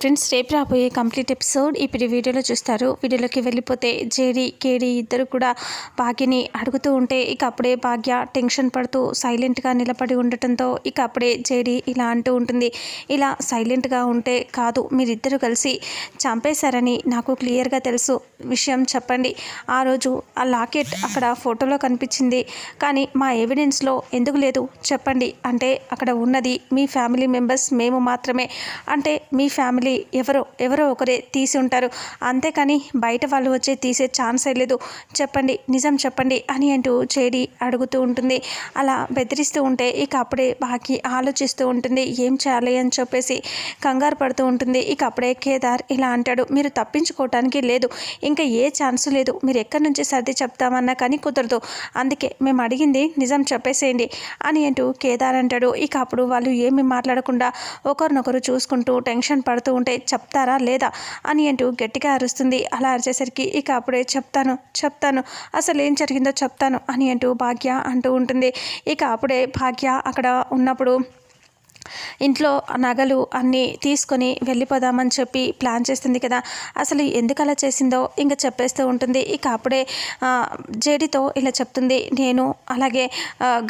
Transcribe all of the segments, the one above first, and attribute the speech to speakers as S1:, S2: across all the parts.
S1: Friends రేపు రాబోయే complete episode ఇప్పుడు వీడియోలో చూస్తారు. వీడియోలోకి వెళ్ళిపోతే జేడి కేడి ఇద్దరు కూడా భాగ్యని అడుగుతూ ఉంటే ఇక అప్పుడే భాగ్య టెన్షన్ పడుతూ సైలెంట్గా నిలబడి ఉండటంతో ఇక అప్పుడే జేడి ఇలా అంటూ ఉంటుంది. ఇలా సైలెంట్గా ఉంటే కాదు మీరిద్దరూ కలిసి చంపేశారని నాకు క్లియర్గా తెలుసు. విషయం చెప్పండి. ఆ రోజు ఆ లాకెట్ అక్కడ ఫోటోలో కనిపించింది. కానీ మా ఎవిడెన్స్లో ఎందుకు లేదు? చెప్పండి. అంటే అక్కడ ఉన్నది మీ ఫ్యామిలీ మెంబర్స్ మేము మాత్రమే. అంటే మీ ఫ్యామిలీ ఎవరో ఎవరో ఒకరే తీసి ఉంటారు. అంతేకాని బయట వాళ్ళు వచ్చి తీసే ఛాన్సే లేదు. చెప్పండి నిజం చెప్పండి అని అంటూ చేడి అడుగుతూ ఉంటుంది. అలా బెదిరిస్తూ ఉంటే ఇక అప్పుడే బాకి ఆలోచిస్తూ ఉంటుంది. ఏం చేయాలి అని చెప్పేసి కంగారు పడుతూ ఉంటుంది. ఇక అప్పుడే కేదార్ ఇలా అంటాడు మీరు తప్పించుకోవటానికి లేదు. ఇంకా ఏ ఛాన్స్ లేదు. మీరు ఎక్కడి నుంచి సర్ది చెప్తామన్నా కానీ కుదరదు. అందుకే మేము అడిగింది నిజం చెప్పేసేయండి అని అంటూ కేదార్ అంటాడు. ఇక అప్పుడు వాళ్ళు ఏమి మాట్లాడకుండా ఒకరినొకరు చూసుకుంటూ టెన్షన్ పడుతూ ఉంటే చెప్తారా లేదా అని అంటూ గట్టిగా అరుస్తుంది. అలా అరిచేసరికి ఇక అప్పుడే చెప్తాను చెప్తాను అసలు ఏం జరిగిందో చెప్తాను అని అంటూ భాగ్య అంటూ ఉంటుంది. ఇక అప్పుడే భాగ్య అక్కడ ఉన్నప్పుడు ఇంట్లో నగలు అన్నీ తీసుకొని వెళ్ళిపోదామని చెప్పి ప్లాన్ చేస్తుంది కదా. అసలు ఎందుకు అలా చేసిందో ఇంకా చెప్పేస్తూ ఉంటుంది. ఇక అప్పుడే జేడితో ఇలా చెప్తుంది. నేను అలాగే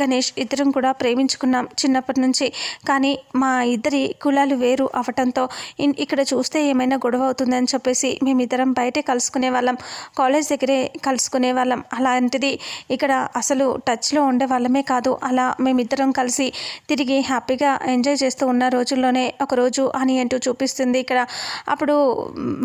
S1: గణేష్ ఇద్దరం కూడా ప్రేమించుకున్నాం చిన్నప్పటి నుంచి. కానీ మా ఇద్దరి కులాలు వేరు అవటంతో ఇక్కడ చూస్తే ఏమైనా గొడవ అవుతుందని చెప్పేసి మేమిద్దరం బయటే కలుసుకునే వాళ్ళం. కాలేజ్ దగ్గరే కలుసుకునే వాళ్ళం. అలాంటిది ఇక్కడ అసలు టచ్లో ఉండే వాళ్ళమే కాదు. అలా మేమిద్దరం కలిసి తిరిగి హ్యాపీగా ఎంజాయ్ చేస్తూ ఉన్న రోజుల్లోనే ఒకరోజు అని అంటూ చూపిస్తుంది. ఇక్కడ అప్పుడు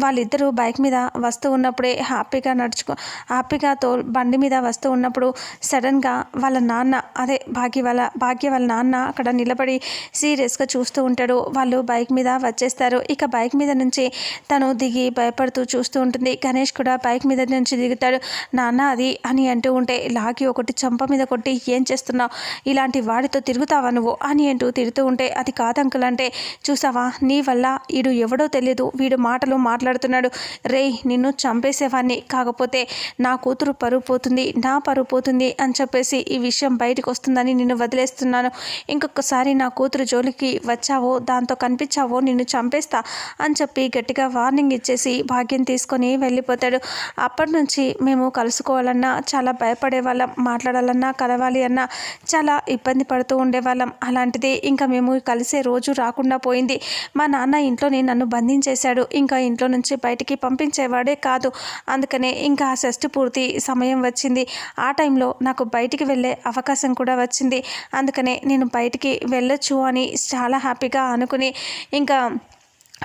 S1: వాళ్ళిద్దరూ బైక్ మీద వస్తూ ఉన్నప్పుడే హ్యాపీగా నడుచుకో హ్యాపీగా తో బండి మీద వస్తూ ఉన్నప్పుడు సడన్గా వాళ్ళ నాన్న అదే భాగ్య వాళ్ళ భాగ్య వాళ్ళ నాన్న అక్కడ నిలబడి సీరియస్గా చూస్తూ ఉంటాడు. వాళ్ళు బైక్ మీద వచ్చేస్తారు. ఇక బైక్ మీద నుంచి తను దిగి భయపడుతూ చూస్తూ ఉంటుంది. గణేష్ కూడా బైక్ మీద నుంచి దిగుతాడు. నాన్న అది అని అంటూ ఉంటే లాగి ఒకటి చంప మీద కొట్టి ఏం చేస్తున్నావు? ఇలాంటి వాడితో తిరుగుతావా నువ్వు? అని అంటూ తిరుగుతూ ఉంటే అది కాదంకుల్ అంటే చూసావా? నీ వల్ల వీడు ఎవడో తెలియదు వీడు మాటలు మాట్లాడుతున్నాడు. రే నిన్ను చంపేసేవాడిని కాకపోతే నా కూతురు పరువు పోతుంది నా పరువు పోతుంది అని చెప్పేసి ఈ విషయం బయటకు వస్తుందని నిన్ను వదిలేస్తున్నాను. ఇంకొకసారి నా కూతురు జోలికి వచ్చావో దాంతో కనిపించావో నిన్ను చంపేస్తా అని చెప్పి గట్టిగా వార్నింగ్ ఇచ్చేసి భాగ్యం తీసుకొని వెళ్ళిపోతాడు. అప్పటి నుంచి మేము కలుసుకోవాలన్నా చాలా భయపడే వాళ్ళం మాట్లాడాలన్నా కలవాలి అన్నా చాలా ఇబ్బంది పడుతూ ఉండేవాళ్ళం. అలాంటిది ఇంకా మేము కలిసే రోజు రాకుండా పోయింది. మా నాన్న ఇంట్లోనే నన్ను బంధించేశాడు. ఇంకా ఇంట్లో నుంచి బయటికి పంపించేవాడే కాదు. అందుకనే ఇంకా ఆ షష్టి పూర్తి సమయం వచ్చింది. ఆ టైంలో నాకు బయటికి వెళ్ళే అవకాశం కూడా వచ్చింది. అందుకనే నేను బయటికి వెళ్ళొచ్చు అని చాలా హ్యాపీగా అనుకుని ఇంకా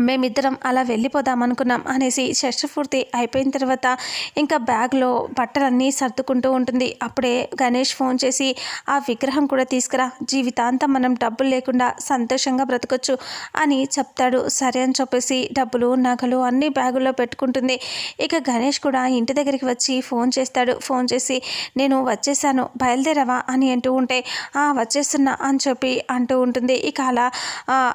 S1: మేమిద్దరం అలా వెళ్ళిపోదాం అనుకున్నాం అనేసి షష్ఠపూర్తి అయిపోయిన తర్వాత ఇంకా బ్యాగ్లో బట్టలన్నీ సర్దుకుంటూ ఉంటుంది. అప్పుడే గణేష్ ఫోన్ చేసి ఆ విగ్రహం కూడా తీసుకురా. జీవితాంతం మనం డబ్బులు లేకుండా సంతోషంగా బ్రతకొచ్చు అని చెప్తాడు. సరే అని చెప్పేసి డబ్బులు నగలు అన్నీ బ్యాగుల్లో పెట్టుకుంటుంది. ఇక గణేష్ కూడా ఇంటి దగ్గరికి వచ్చి ఫోన్ చేస్తాడు. ఫోన్ చేసి నేను వచ్చేసాను. బయలుదేరావా? అని అంటూ ఉంటే వచ్చేస్తున్నా అని చెప్పి అంటూ ఉంటుంది. ఇక అలా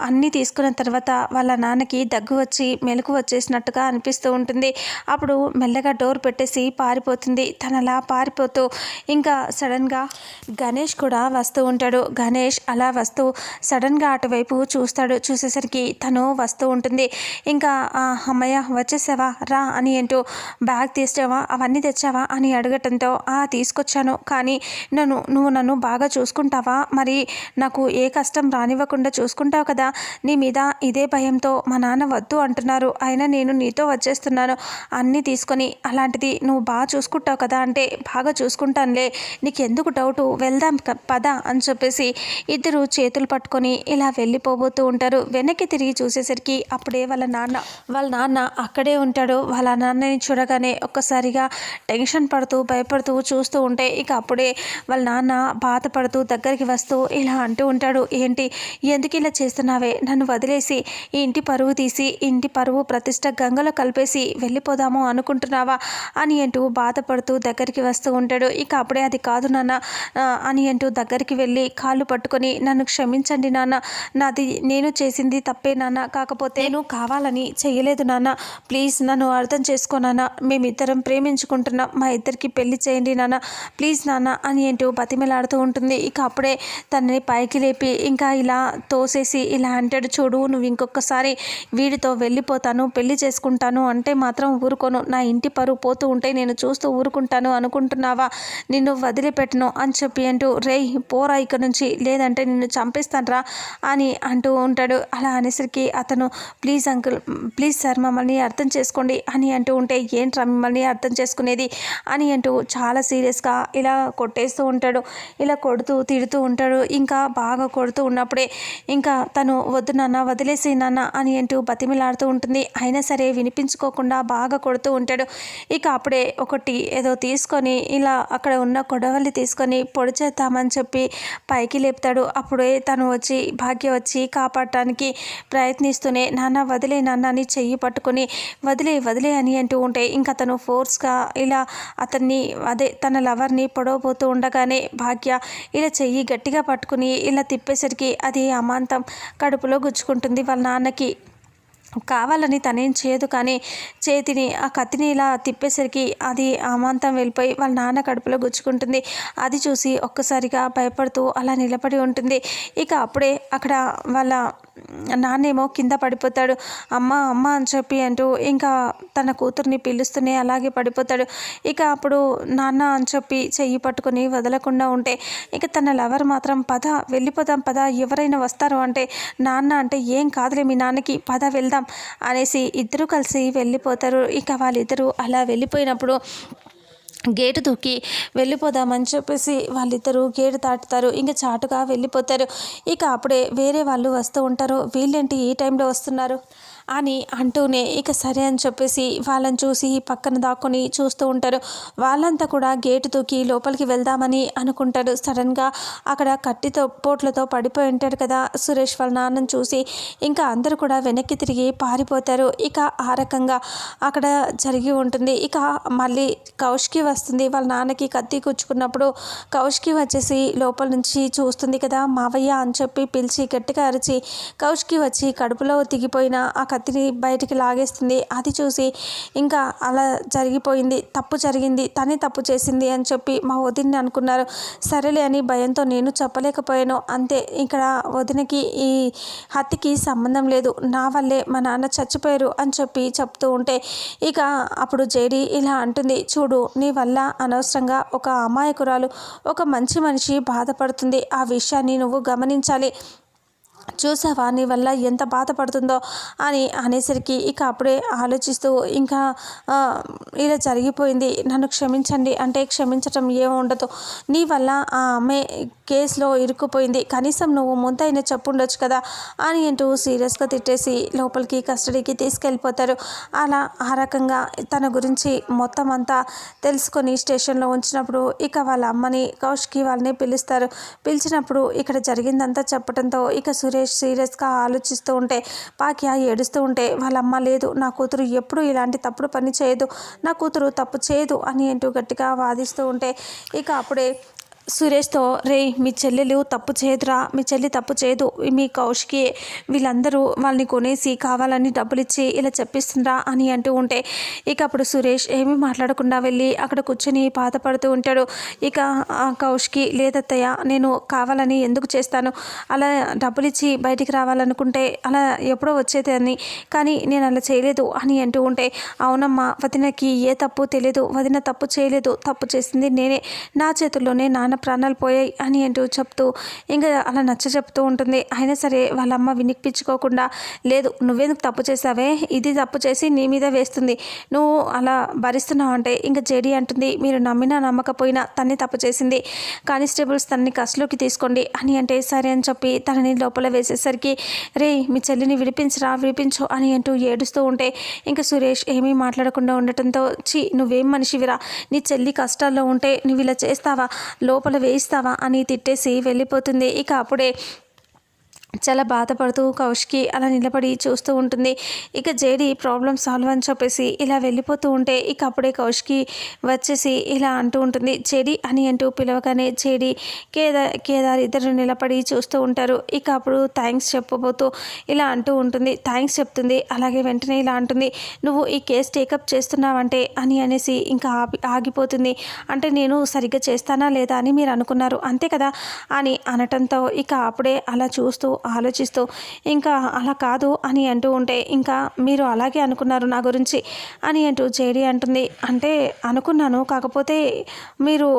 S1: అన్నీ తీసుకున్న తర్వాత వాళ్ళ నాన్న తనకి దగ్గు వచ్చి మెలకు వచ్చేసినట్టుగా అనిపిస్తూ ఉంటుంది. అప్పుడు మెల్లగా డోర్ పెట్టేసి పారిపోతుంది. తను అలా పారిపోతూ ఇంకా సడన్గా గణేష్ కూడా వస్తూ ఉంటాడు. గణేష్ అలా వస్తూ సడన్గా అటువైపు చూస్తాడు. చూసేసరికి తను వస్తూ ఉంటుంది. ఇంకా అమ్మయ్య వచ్చేసావా? రా అని అంటూ బ్యాగ్ తీసావా అవన్నీ తెచ్చావా? అని అడగటంతో ఆ తీసుకొచ్చాను. కానీ నన్ను నువ్వు నన్ను బాగా చూసుకుంటావా? మరి నాకు ఏ కష్టం రానివ్వకుండా చూసుకుంటావు కదా? నీ మీద ఇదే భయంతో మా మా నాన్న వద్దు అంటున్నారు. అయినా నేను నీతో వచ్చేస్తున్నాను. అన్నీ తీసుకొని అలాంటిది నువ్వు బాగా చూసుకుంటావు కదా అంటే బాగా చూసుకుంటానులే. నీకు ఎందుకు డౌటు? వెళ్దాం పద అని చెప్పేసి ఇద్దరు చేతులు పట్టుకొని ఇలా వెళ్ళిపోబోతూ ఉంటారు. వెనక్కి తిరిగి చూసేసరికి అప్పుడే వాళ్ళ నాన్న వాళ్ళ నాన్న అక్కడే ఉంటాడు. వాళ్ళ నాన్నని చూడగానే ఒక్కసారిగా టెన్షన్ పడుతూ భయపడుతూ చూస్తూ ఉంటే ఇక అప్పుడే వాళ్ళ నాన్న బాధపడుతూ దగ్గరికి వస్తూ ఇలా అంటూ ఉంటాడు. ఏంటి? ఎందుకు ఇలా చేస్తున్నావే? నన్ను వదిలేసి ఈ ఇంటి పరువు తీసి ఇంటి పరువు ప్రతిష్ట గంగలో కలిపేసి వెళ్ళిపోదాము అనుకుంటున్నావా? అని అంటూ బాధపడుతూ దగ్గరికి వస్తూ ఉంటాడు. ఇక అప్పుడే అది కాదు నాన్న అని అంటూ దగ్గరికి వెళ్ళి కాళ్ళు పట్టుకొని నన్ను క్షమించండి నాన్న. నాది నేను చేసింది తప్పే నాన్న. కాకపోతే నేను కావాలని చేయలేదు నాన్న. ప్లీజ్ నన్ను అర్థం చేసుకో నాన్న. మేమిద్దరం ప్రేమించుకుంటున్నాం మా ఇద్దరికి పెళ్ళి చేయండి నాన్న. ప్లీజ్ నాన్న అని అంటూ బతిమలాడుతూ ఉంటుంది. ఇక అప్పుడే తనని పైకి లేపి ఇంకా ఇలా తోసేసి ఇలా అంటాడు చూడు నువ్వు ఇంకొకసారి వీడితో వెళ్ళిపోతాను పెళ్ళి చేసుకుంటాను అంటే మాత్రం ఊరుకోను. నా ఇంటి పరువు పోతూ ఉంటే నేను చూస్తూ ఊరుకుంటాను అనుకుంటున్నావా? నిన్ను వదిలిపెట్టను అని చెప్పి అంటూ రేయ్ పోరా ఇక్కడ నుంచి. లేదంటే నిన్ను చంపేస్తానరా అని అంటూ ఉంటాడు. అలా అనేసరికి అతను ప్లీజ్ అంకుల్ ప్లీజ్ సార్ మమ్మల్ని అర్థం చేసుకోండి అని అంటూ ఉంటే ఏంట్రా మిమ్మల్ని అర్థం చేసుకునేది? అని అంటూ చాలా సీరియస్గా ఇలా కొట్టేస్తూ ఉంటాడు. ఇలా కొడుతూ తిడుతూ ఉంటాడు. ఇంకా బాగా కొడుతూ ఉన్నప్పుడే ఇంకా తను వద్దు నాన్న వదిలేసి నాన్న అని అంటూ బతిమిలాడుతూ ఉంటుంది. అయినా సరే వినిపించుకోకుండా బాగా కొడుతూ ఉంటాడు. ఇక అప్పుడే ఒకటి ఏదో తీసుకొని ఇలా అక్కడ ఉన్న కొడవలి తీసుకొని పొడి చేద్దామని చెప్పి పైకి లేపుతాడు. అప్పుడే తను వచ్చి భాగ్య వచ్చి కాపాడటానికి ప్రయత్నిస్తూనే నాన్న వదిలే నాన్న అని చెయ్యి పట్టుకొని వదిలే వదిలే అని అంటూ ఉంటే ఇంకా తను ఫోర్స్గా ఇలా అతన్ని అదే తన లవర్ని పొడవబోతూ ఉండగానే భాగ్య ఇలా చెయ్యి గట్టిగా పట్టుకుని ఇలా తిప్పేసరికి అది అమాంతం కడుపులో గుచ్చుకుంటుంది వాళ్ళ నాన్నకి. కావాలని తనేం చేయదు కానీ చేతిని ఆ కత్తిని ఇలా తిప్పేసరికి అది అమాంతం వెళ్ళిపోయి వాళ్ళ నాన్న కడుపులో గుచ్చుకుంటుంది. అది చూసి ఒక్కసారిగా భయపడుతూ అలా నిలబడి ఉంటుంది. ఇక అప్పుడే అక్కడ వాళ్ళ నాన్నేమో కింద పడిపోతాడు. అమ్మ అమ్మ అని చెప్పి అంటూ ఇంకా తన కూతుర్ని పిలుస్తూనే అలాగే పడిపోతాడు. ఇక అప్పుడు నాన్న అని చెప్పి చెయ్యి పట్టుకొని వదలకుండా ఉంటే ఇక తన లవర్ మాత్రం పద వెళ్ళిపోదాం పద ఎవరైనా వస్తారు అంటే నాన్న అంటే ఏం కాదులే మీ నాన్నకి పద వెళ్దాం అనేసి ఇద్దరు కలిసి వెళ్ళిపోతారు. ఇక వాళ్ళిద్దరూ అలా వెళ్ళిపోయినప్పుడు గేటు దూకి వెళ్ళిపోదామని చెప్పేసి వాళ్ళిద్దరూ గేటు దాటుతారు. ఇంకా చాటుగా వెళ్ళిపోతారు. ఇక అప్పుడే వేరే వాళ్ళు వస్తూ ఉంటారు. వీళ్ళేంటి ఈ టైంలో వస్తున్నారు? అని అంటూనే ఇక సరే అని చెప్పేసి వాళ్ళని చూసి పక్కన దాక్కుని చూస్తూ ఉంటారు. వాళ్ళంతా కూడా గేటు దూకి లోపలికి వెళ్దామని అనుకుంటారు. సడన్గా అక్కడ కట్టితో పోట్లతో పడిపోయి ఉంటాడు కదా సురేష్ వాళ్ళ నాన్నని చూసి. ఇంకా అందరూ కూడా వెనక్కి తిరిగి పారిపోతారు. ఇక ఆ రకంగా అక్కడ జరిగి ఉంటుంది. ఇక మళ్ళీ కౌష్కి వస్తుంది. వాళ్ళ నాన్నకి కత్తి కూర్చుకున్నప్పుడు కౌష్కి వచ్చేసి లోపల నుంచి చూస్తుంది కదా మావయ్య అని చెప్పి పిలిచి గట్టిగా అరిచి కౌష్కి వచ్చి కడుపులో దిగిపోయిన ఆ కత్తిని బయటికి లాగేస్తుంది. అది చూసి ఇంకా అలా జరిగిపోయింది. తప్పు జరిగింది. తనే తప్పు చేసింది అని చెప్పి మా వదిన్ని అనుకున్నారు. సరేలే అని భయంతో నేను చెప్పలేకపోయాను. అంతే. ఇక్కడ వదినకి ఈ హత్యకి సంబంధం లేదు. నా వల్లే మా నాన్న చచ్చిపోయారు అని చెప్పి చెప్తూ ఉంటే ఇక అప్పుడు జేడి ఇలా అంటుంది. చూడు నీ వల్ల అనవసరంగా ఒక అమాయకురాలు ఒక మంచి మనిషి బాధపడుతుంది. ఆ విషయాన్ని నువ్వు గమనించాలి. చూసావా నీ వల్ల ఎంత బాధపడుతుందో అని అనేసరికి ఇక అప్పుడే ఆలోచిస్తూ ఇంకా ఇలా జరిగిపోయింది నన్ను క్షమించండి. అంటే క్షమించటం ఏముండదు నీ వల్ల ఆ అమ్మాయి కేసులో ఇరుక్కుపోయింది. కనీసం నువ్వు ముందైనా చెప్పుండొచ్చు కదా అని అంటూ సీరియస్గా తిట్టేసి లోపలికి కస్టడీకి తీసుకెళ్ళిపోతారు. అలా ఆ రకంగా తన గురించి మొత్తం అంతా తెలుసుకొని స్టేషన్లో ఉంచినప్పుడు ఇక వాళ్ళ అమ్మని కౌష్కి వాళ్ళని పిలుస్తారు. పిలిచినప్పుడు ఇక్కడ జరిగిందంతా చెప్పడంతో ఇక సూర్య సురేష్ సీరియస్గా ఆలోచిస్తూ ఉంటే పాక్య ఏడుస్తూ ఉంటే వాళ్ళ అమ్మ లేదు నా కూతురు ఎప్పుడు ఇలాంటి తప్పుడు పని చేయదు నా కూతురు తప్పు చేయదు అని అంటూ గట్టిగా వాదిస్తూ ఉంటే ఇక అప్పుడే సురేష్తో రే మీ చెల్లెలు తప్పు చేయదురా మీ చెల్లి తప్పు చేయదు మీ కౌశికి వీళ్ళందరూ వాళ్ళని కొనేసి కావాలని డబ్బులు ఇచ్చి ఇలా చెప్పిస్తుందా అని అంటూ ఉంటే ఇక అప్పుడు సురేష్ ఏమీ మాట్లాడకుండా వెళ్ళి అక్కడ కూర్చొని బాధపడుతూ ఉంటాడు. ఇక కౌశికి లేదత్తయ్య నేను కావాలని ఎందుకు చేస్తాను? అలా డబ్బులు ఇచ్చి బయటికి రావాలనుకుంటే అలా ఎప్పుడో వచ్చేదాన్ని కానీ నేను అలా చేయలేదు అని అంటూ ఉంటే అవునమ్మా వదినకి ఏ తప్పు తెలియదు వదిన తప్పు చేయలేదు తప్పు చేసింది నేనే. నా చేతుల్లోనే నాన్న ప్రాణాలు పోయాయి అని అంటూ చెప్తూ ఇంకా అలా నచ్చ చెప్తూ ఉంటుంది. అయినా సరే వాళ్ళ అమ్మ వినిపించుకోకుండా లేదు నువ్వెందుకు తప్పు చేసావే ఇది తప్పు చేసి నీ మీద వేస్తుంది. నువ్వు అలా భరిస్తున్నావు అంటే ఇంకా జేడి అంటుంది మీరు నమ్మినా నమ్మకపోయినా తన్ని తప్పు చేసింది. కానిస్టేబుల్స్ తనని కస్లోకి తీసుకోండి అని అంటే సరే అని చెప్పి తనని లోపల వేసేసరికి రే మీ చెల్లిని విడిపించరా విడిపించు అని అంటూ ఏడుస్తూ ఉంటే ఇంకా సురేష్ ఏమీ మాట్లాడకుండా ఉండటంతో చి నువ్వేం మనిషివిరా? నీ చెల్లి కష్టాల్లో ఉంటే నువ్వు ఇలా చేస్తావా? లోపల లోపల వేయిస్తావా అని తిట్టేసి వెళ్ళిపోతుంది. ఇక అప్పుడే చాలా బాధపడుతూ కౌష్కి అలా నిలబడి చూస్తూ ఉంటుంది. ఇక జేడి ప్రాబ్లం సాల్వ్ అని చెప్పేసి ఇలా వెళ్ళిపోతూ ఉంటే ఇక అప్పుడే కౌశికి వచ్చేసి ఇలా అంటూ ఉంటుంది. చెడి అని అంటూ పిలవగానే చెడి కేదార్ కేదార్ ఇద్దరు నిలబడి చూస్తూ ఉంటారు. ఇక అప్పుడు థ్యాంక్స్ చెప్పబోతూ ఇలా అంటూ ఉంటుంది. థ్యాంక్స్ చెప్తుంది. అలాగే వెంటనే ఇలా అంటుంది. నువ్వు ఈ కేసు టేకప్ చేస్తున్నావంటే అని అనేసి ఇంకా ఆగిపోతుంది. అంటే నేను సరిగ్గా చేస్తానా లేదా అని మీరు అనుకున్నారు. అంతే కదా అని అనటంతో ఇక అప్పుడే అలా చూస్తూ ఆలోచిస్తూ ఇంకా అలా కాదు అని అంటూ ఉంటే ఇంకా మీరు అలాగే అనుకున్నారు నా గురించి అని అంటూ జేడి అంటుంది. అంటే అనుకున్నాను కాకపోతే మీరు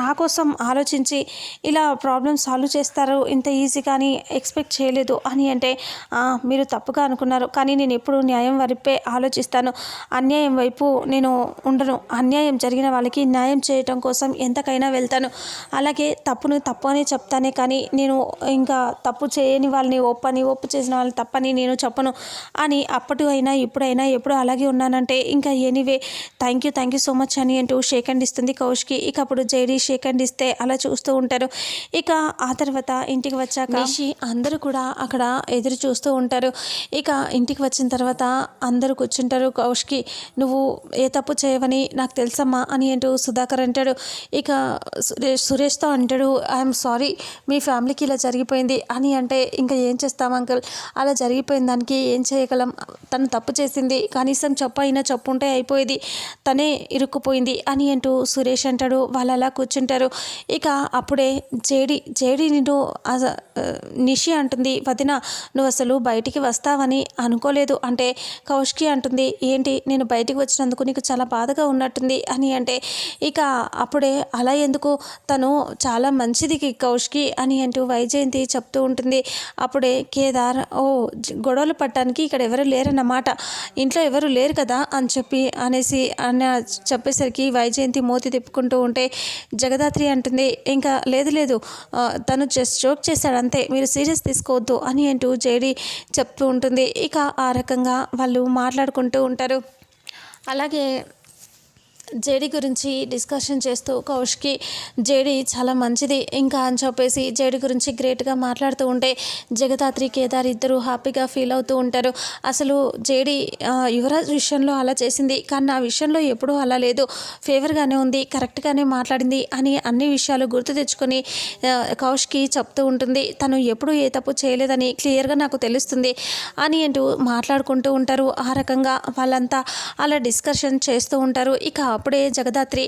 S1: నా కోసం ఆలోచించి ఇలా ప్రాబ్లమ్ సాల్వ్ చేస్తారు ఇంత ఈజీగా అని ఎక్స్పెక్ట్ చేయలేదు అని అంటే మీరు తప్పుగా అనుకున్నారు కానీ నేను ఎప్పుడు న్యాయం వైపే ఆలోచిస్తాను. అన్యాయం వైపు నేను ఉండను. అన్యాయం జరిగిన వాళ్ళకి న్యాయం చేయటం కోసం ఎంతకైనా వెళ్తాను. అలాగే తప్పును తప్పు అని చెప్తానే కానీ నేను ఇంకా తప్పు చేయని వాళ్ళని ఒప్పని ఒప్పు చేసిన వాళ్ళని తప్పని నేను చెప్పను అని అప్పటి అయినా ఇప్పుడైనా ఎప్పుడు అలాగే ఉన్నానంటే ఇంకా anyway. Thank you thank you so much అని అంటూ షేక్ అండ్ ఇస్తుంది కౌష్కి. ఇక అప్పుడు జేడీ షేక్ అండ్ ఇస్తే అలా చూస్తూ ఉంటారు. ఇక ఆ తర్వాత ఇంటికి వచ్చాక నిషి అందరూ కూడా అక్కడ ఎదురు చూస్తూ ఉంటారు. ఇక ఇంటికి వచ్చిన తర్వాత అందరూ కూర్చుంటారు. కౌష్కి నువ్వు ఏ తప్పు చేయవని నాకు తెలుసమ్మా అని అంటూ సుధాకర్ అంటాడు. ఇక సురేష్ సురేష్తో అంటాడు ఐఎమ్ సారీ మీ ఫ్యామిలీకి ఇలా జరిగిపోయింది అని అంటే ఇంకా ఏం చేస్తాం అంకుల్? అలా జరిగిపోయిన దానికి ఏం చేయగలం? తను తప్పు చేసింది. కనీసం చెప్పు అయినా చెప్పు ఉంటే అయిపోయేది. తనే ఇరుక్కుపోయింది అని అంటూ సురేష్ అంటాడు. వాళ్ళు అలా కూర్చుంటారు. ఇక అప్పుడే జేడి జేడి నిన్ను నిషి అంటుంది. వదిన నువ్వు అసలు బయటికి వస్తావని అనుకోలేదు అంటే కౌష్కి అంటుంది. ఏంటి? నేను బయటికి వచ్చినందుకు నీకు చాలా బాధగా ఉన్నట్టుంది అని అంటే ఇక అప్పుడే అలా ఎందుకు? తను చాలా మంచిది కౌష్కి అని అంటూ వైజయంతి చెప్తూ ఉంటుంది. అప్పుడే కేదార్ ఓ గొడవలు పట్టడానికి ఇక్కడ ఎవరు లేరన్నమాట. ఇంట్లో ఎవరు లేరు కదా అని చెప్పి అనేసి అన్న చెప్పేసరికి వైజయంతి మోతి తిప్పుకుంటూ ఉంటే జగదాత్రి అంటుంది ఇంకా లేదు లేదు. తను జస్ట్ జోక్ చేశాడు అంతే. మీరు సీరియస్ తీసుకోవద్దు అని అంటూ జేడి చెప్తూ ఉంటుంది. ఇక ఆ రకంగా వాళ్ళు మాట్లాడుకుంటూ ఉంటారు. అలాగే జేడి గురించి డిస్కషన్ చేస్తూ కౌష్కి జేడి చాలా మంచిది ఇంకా అని చెప్పేసి జేడి గురించి గ్రేట్గా మాట్లాడుతూ ఉంటే జగదాత్రి కేదార్ ఇద్దరు హ్యాపీగా ఫీల్ అవుతూ ఉంటారు. అసలు జేడి యువరాజ్ విషయంలో అలా చేసింది. కానీ నా విషయంలో ఎప్పుడూ అలా లేదు. ఫేవర్గానే ఉంది కరెక్ట్గానే మాట్లాడింది అని అన్ని విషయాలు గుర్తు తెచ్చుకొని కౌష్కి చెప్తూ ఉంటుంది. తను ఎప్పుడూ ఏ తప్పు చేయలేదని క్లియర్గా నాకు తెలుస్తుంది అని అంటూ మాట్లాడుకుంటూ ఉంటారు. ఆ రకంగా వాళ్ళంతా అలా డిస్కషన్ చేస్తూ ఉంటారు. ఇక అప్పుడే జగదాత్రి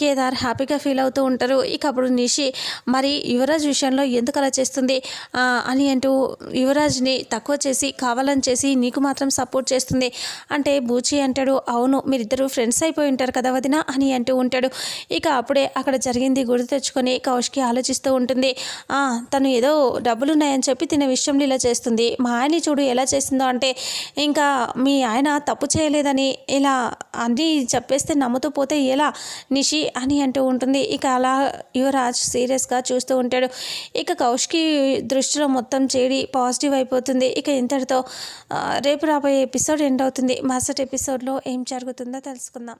S1: కేదార్ హ్యాపీగా ఫీల్ అవుతూ ఉంటారు. ఇక అప్పుడు నిషి మరి యువరాజ్ విషయంలో ఎందుకు అలా చేస్తుంది? అని అంటూ యువరాజ్ని తక్కువ చేసి కావాలని చేసి నీకు మాత్రం సపోర్ట్ చేస్తుంది. అంటే బూచి అంటాడు అవును మీరిద్దరూ ఫ్రెండ్స్ అయిపోయి ఉంటారు కదా వదిన అని అంటూ ఉంటాడు. ఇక అప్పుడే అక్కడ జరిగింది గుర్తు తెచ్చుకొని కౌష్కి ఆలోచిస్తూ ఉంటుంది. తను ఏదో డబ్బులు ఉన్నాయని చెప్పి తిన విషయంలో ఇలా చేస్తుంది. మా ఆయన్ని చూడు ఎలా చేసిందో అంటే ఇంకా మీ ఆయన తప్పు చేయలేదని ఇలా అన్నీ చెప్పేస్తే నమ్ముతూ పోతే ఎలా? నిషి అని అంటూ ఉంటుంది. ఇక అలా యువరాజ్ సీరియస్గా చూస్తూ ఉంటాడు. ఇక కౌష్కి దృష్టిలో మొత్తం చేడి పాజిటివ్ అయిపోతుంది. ఇక ఇంతటితో రేపు రాబోయే ఎపిసోడ్ ఎండ్ అవుతుంది. మరుసటి ఎపిసోడ్లో ఏం జరుగుతుందో తెలుసుకుందాం.